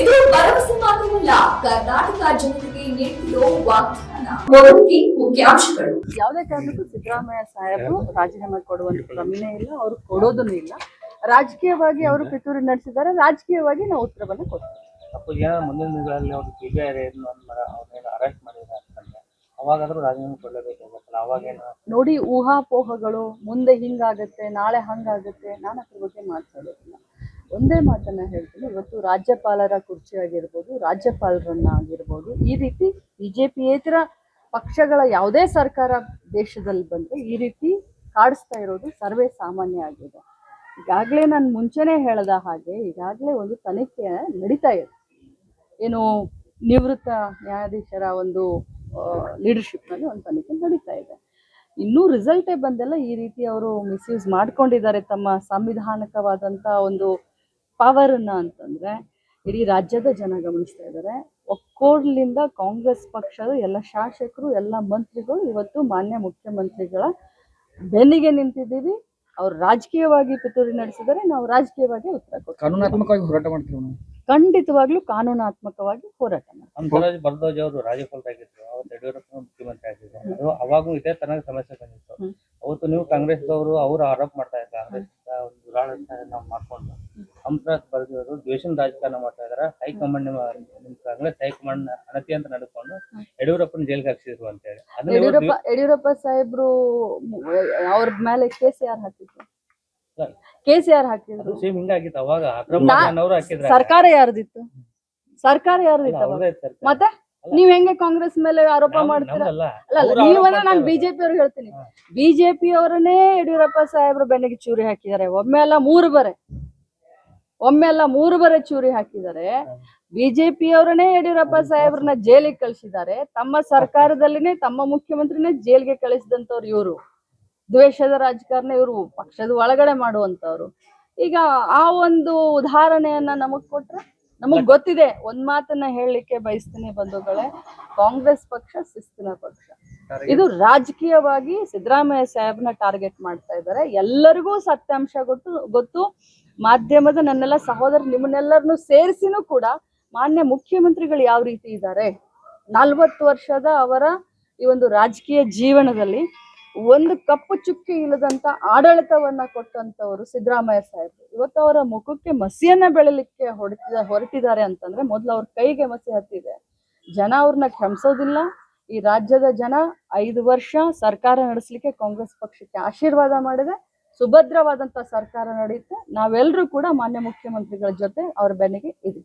ಇದು ಭರವಸೆ ಮಾತ್ರವಲ್ಲ ಕರ್ನಾಟಕ ಜನತೆಗೆ ನೀಡಿರೋ ವಾಗ್ದಾನ. ಮೊದಲಿಗೆ ಮುಖ್ಯಾಂಶಗಳು. ಯಾವುದೇ ಕಾರಣಕ್ಕೂ ಸಿದ್ದರಾಮಯ್ಯ ಸಾಹೇಬರು ರಾಜೀನಾಮೆ ಕೊಡುವಂತ ಕ್ರಮೇ ಇಲ್ಲ ಅವರು ಕೊಡೋದನ್ನು ಇಲ್ಲ. ರಾಜಕೀಯವಾಗಿ ಅವರು ಪಿತೂರಿ ನಡೆಸಿದ್ದಾರೆ ರಾಜಕೀಯವಾಗಿ ನಾವು ಉತ್ತರವನ್ನು ಕೊಡ್ತೀವಿ. ಮುಂದಿನ ದಿನಗಳಲ್ಲಿ ಅವರು ಸಿ ಬಿ ಐ ರೇಡ್ ಅವ್ರನ್ನೇನು ಅರೆಸ್ಟ್ ಮಾಡಿದ್ರೆ ಅಂತಂದ್ರೆ ಅವಾಗಾದ್ರೂ ರಾಜೀನಾಮೆ ಕೊಡಲೇಬೇಕಾಗತ್ತಲ್ಲ ಅವಾಗೇನು? ನೋಡಿ ಊಹಾಪೋಹಗಳು ಮುಂದೆ ಹಿಂಗಾಗತ್ತೆ ನಾಳೆ ಹಂಗಾಗತ್ತೆ ನಾನು ಅದ್ರ ಬಗ್ಗೆ ಮಾತಾಡೋದಿಲ್ಲ. ಒಂದೇ ಮಾತನ್ನ ಹೇಳ್ತೀನಿ. ಇವತ್ತು ರಾಜ್ಯಪಾಲರ ಕುರ್ಚಿ ಆಗಿರ್ಬೋದು ರಾಜ್ಯಪಾಲರನ್ನ ಆಗಿರ್ಬೋದು ಈ ರೀತಿ ಬಿಜೆಪಿಯೇತರ ಪಕ್ಷಗಳ ಯಾವುದೇ ಸರ್ಕಾರ ದೇಶದಲ್ಲಿ ಬಂದರೆ ಈ ರೀತಿ ಕಾಡಿಸ್ತಾ ಇರೋದು ಸರ್ವೇ ಸಾಮಾನ್ಯ ಆಗಿದೆ. ಈಗಾಗಲೇ ನಾನು ಮುಂಚೆನೇ ಹೇಳ್ದ ಹಾಗೆ ಈಗಾಗಲೇ ಒಂದು ತನಿಖೆ ನಡೀತಾ ಇದೆ. ಏನು ನಿವೃತ್ತ ನ್ಯಾಯಾಧೀಶರ ಒಂದು ಲೀಡರ್ಶಿಪ್ನಲ್ಲಿ ಒಂದು ತನಿಖೆ ನಡೀತಾ ಇದೆ. ಇನ್ನೂ ರಿಸಲ್ಟೇ ಬಂದೆಲ್ಲ. ಈ ರೀತಿ ಅವರು ಮಿಸ್ಯೂಸ್ ಮಾಡ್ಕೊಂಡಿದ್ದಾರೆ ತಮ್ಮ ಸಂವಿಧಾನಕವಾದಂಥ ಒಂದು ಪವರನ್ನ ಅಂತಂದ್ರೆ ಇಡೀ ರಾಜ್ಯದ ಜನ ಗಮನಿಸ್ತಾ ಇದ್ದಾರೆ. ಒಕ್ಕೋಡ್ಲಿಂದ ಕಾಂಗ್ರೆಸ್ ಪಕ್ಷದ ಎಲ್ಲ ಶಾಸಕರು ಎಲ್ಲ ಮಂತ್ರಿಗಳು ಇವತ್ತು ಮಾನ್ಯ ಮುಖ್ಯಮಂತ್ರಿಗಳ ಬೆನ್ನಿಗೆ ನಿಂತಿದ್ದೀವಿ. ಅವ್ರು ರಾಜಕೀಯವಾಗಿ ಪಿತೂರಿ ನಡೆಸಿದರೆ ನಾವು ರಾಜಕೀಯವಾಗಿ ಉತ್ತರ ಕೊಡ್ತೀವಿ. ಕಾನೂನಾತ್ಮಕವಾಗಿ ಹೋರಾಟ ಮಾಡ್ತೀವಿ ನಾವು. ಖಂಡಿತವಾಗ್ಲೂ ಕಾನೂನಾತ್ಮಕವಾಗಿ ಹೋರಾಟ ಮಾಡ್ತೀವಿ. ಭರದ್ವಾಜ್ ಅವರು ರಾಜ್ಯಪಾಲರಾಗಿದ್ರು ಅವತ್ತು ಯಡಿಯೂರಪ್ಪ ಮುಖ್ಯಮಂತ್ರಿ ಆಗಿದ್ರು. ಅದು ಅವಾಗೂ ಇದೇ ತನಕ ಸಮಸ್ಯೆ ಬಂದಿತ್ತು. ಅವತ್ತು ನೀವು ಕಾಂಗ್ರೆಸ್ದವರು ಅವರು ಆರೋಪ ಮಾಡ್ತಾ ಇದ್ದಾರೆ ಕಾಂಗ್ರೆಸ್ ಒಂದು ದುರಾಡಳಿತ ನಾವು ಮಾಡ್ಕೊಂಡು ಹಂಸರಾಜ್ ಭರದ್ವಾಜ್ ದ್ವೇಷನ ರಾಜಕಾರಣ ಮಾಡ್ತಾ ಇದಾರೆ. ಹೈಕಮಾಂಡ್ ಕಾಂಗ್ರೆಸ್ ಹೈಕಮಾಂಡ್ ಅಣತಿ ಅಂತ ನಡ್ಕೊಂಡು ಯಡಿಯೂರಪ್ಪನ ಜೈಲಿಗೆ ಹಾಕ್ಸಿದ್ರು ಅಂತ ಹೇಳಿ. ಯಡಿಯೂರಪ್ಪ ಯಡಿಯೂರಪ್ಪ ಸಾಹೇಬ್ರು ಅವ್ರ ಮೇಲೆ ಕೇಸ್ ಯಾರು ಹಾಕಿದ್ರು. ಕೇಸ್ ಯಾರು ಹಾಕಿದ್ರು. ಸೇಮ್ ಹಿಂಗಾಗಿತ್ತು. ಅವಾಗ ಅಕ್ರಮ ಹಾಕಿದ್ರು ಸರ್ಕಾರ ಯಾರ್ದಿತ್ತು? ಸರ್ಕಾರ ಯಾರ್ದಿತ್ತು? ಮತ್ತೆ? ನೀವ್ ಹೆಂಗೆ ಕಾಂಗ್ರೆಸ್ ಮೇಲೆ ಆರೋಪ ಮಾಡ್ತೀರಾ? ನೀವನ್ನ ನಾನು ಬಿಜೆಪಿ ಅವ್ರಿಗೆ ಹೇಳ್ತೀನಿ. ಬಿಜೆಪಿ ಅವರನ್ನೇ ಯಡಿಯೂರಪ್ಪ ಸಾಹೇಬ್ರು ಬೆನ್ನಿಗೆ ಚೂರಿ ಹಾಕಿದ್ದಾರೆ. ಒಮ್ಮೆ ಅಲ್ಲ ಮೂರು ಬರೆ. ಒಮ್ಮೆ ಅಲ್ಲ ಮೂರು ಬರೆ ಚೂರಿ ಹಾಕಿದ್ದಾರೆ. ಬಿಜೆಪಿ ಅವರನ್ನೇ ಯಡಿಯೂರಪ್ಪ ಸಾಹೇಬ್ರನ್ನ ಜೈಲಿಗೆ ಕಳಿಸಿದ್ದಾರೆ. ತಮ್ಮ ಸರ್ಕಾರದಲ್ಲಿನೇ ತಮ್ಮ ಮುಖ್ಯಮಂತ್ರಿನೇ ಜೈಲಿಗೆ ಕಳಿಸಿದಂತವ್ರು ಇವರು. ದ್ವೇಷದ ರಾಜಕಾರಣ ಇವರು ಪಕ್ಷದ ಒಳಗಡೆ ಮಾಡುವಂತವ್ರು ಈಗ ಆ ಒಂದು ಉದಾಹರಣೆಯನ್ನ ನಮಗ್ ಕೊಟ್ರೆ ನಮಗ್ ಗೊತ್ತಿದೆ. ಒಂದ್ ಮಾತನ್ನ ಹೇಳಲಿಕ್ಕೆ ಬಯಸ್ತೀನಿ ಬಂಧುಗಳೇ. ಕಾಂಗ್ರೆಸ್ ಪಕ್ಷ ಶಿಸ್ತಿನ ಪಕ್ಷ. ಇದು ರಾಜಕೀಯವಾಗಿ ಸಿದ್ದರಾಮಯ್ಯ ಸಾಹೇಬ್ನ ಟಾರ್ಗೆಟ್ ಮಾಡ್ತಾ ಇದ್ದಾರೆ. ಎಲ್ಲರಿಗೂ ಸತ್ಯಾಂಶ ಗೊತ್ತು ಗೊತ್ತು. ಮಾಧ್ಯಮದ ನನ್ನೆಲ್ಲ ಸಹೋದರ ನಿಮ್ಮನ್ನೆಲ್ಲರನ್ನು ಸೇರಿಸಿನೂ ಕೂಡ ಮಾನ್ಯ ಮುಖ್ಯಮಂತ್ರಿಗಳು ಯಾವ ರೀತಿ ಇದ್ದಾರೆ? ನಲ್ವತ್ತು ವರ್ಷದ ಅವರ ಈ ಒಂದು ರಾಜಕೀಯ ಜೀವನದಲ್ಲಿ ಒಂದು ಕಪ್ಪು ಚುಕ್ಕಿ ಇಲ್ಲದಂತ ಆಡಳಿತವನ್ನ ಕೊಟ್ಟಂತವರು ಸಿದ್ದರಾಮಯ್ಯ ಸಾಹೇಬ್ ಇವತ್ತು ಅವರ ಮುಖಕ್ಕೆ ಮಸಿಯನ್ನ ಬೆಳಲಿಕ್ಕೆ ಹೊಡೆತಿದ ಹೊರಟಿದ್ದಾರೆ ಅಂತಂದ್ರೆ ಮೊದಲು ಅವ್ರ ಕೈಗೆ ಮಸಿ ಹತ್ತಿದೆ. ಜನ ಅವ್ರನ್ನ ಕ್ಷಮಿಸೋದಿಲ್ಲ. ಈ ರಾಜ್ಯದ ಜನ ಐದು ವರ್ಷ ಸರ್ಕಾರ ನಡೆಸಲಿಕ್ಕೆ ಕಾಂಗ್ರೆಸ್ ಪಕ್ಷಕ್ಕೆ ಆಶೀರ್ವಾದ ಮಾಡಿದೆ. ಸುಭದ್ರವಾದಂತ ಸರ್ಕಾರ ನಡೆಯುತ್ತೆ. ನಾವೆಲ್ಲರೂ ಕೂಡ ಮಾನ್ಯ ಮುಖ್ಯಮಂತ್ರಿಗಳ ಜೊತೆ ಅವ್ರ ಬೆನ್ನಿಗೆ ಇದೀವಿ